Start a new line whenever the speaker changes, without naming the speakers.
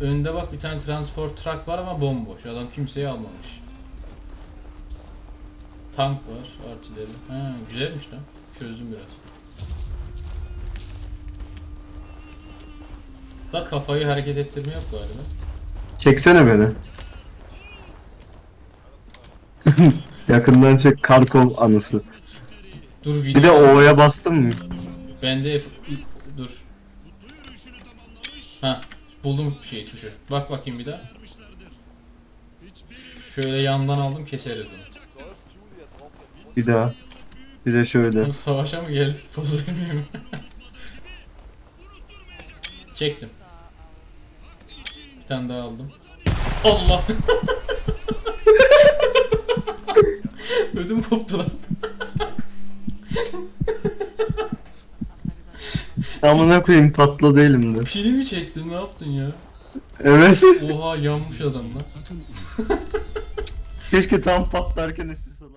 Önde bak bir tane transport truck var ama bomboş. Adam kimseyi almamış. Tank var, artileri. Ha, güzelmiş lan. Çözdüm biraz. Da kafayı hareket ettirme yok galiba.
Çeksene beni. Yakından çek Karkov anısı.
Dur video.
Bir de O'ya bastın mı?
Bende F... dur. Ha, buldum şey tuşu. Bak bakayım bir daha. Şöyle yandan aldım keseriz bunu.
Bir daha. Bir de şöyle.
Savaşa mı geldik? Poz. Çektim. Bir tane daha aldım. Allah! Ödüm koptu lan.
Amına koyayım patladı elimde.
Pili mi çektin? Ne yaptın ya?
Evet.
Oha yanmış adam lan.
Keşke tam patlarken esti sana.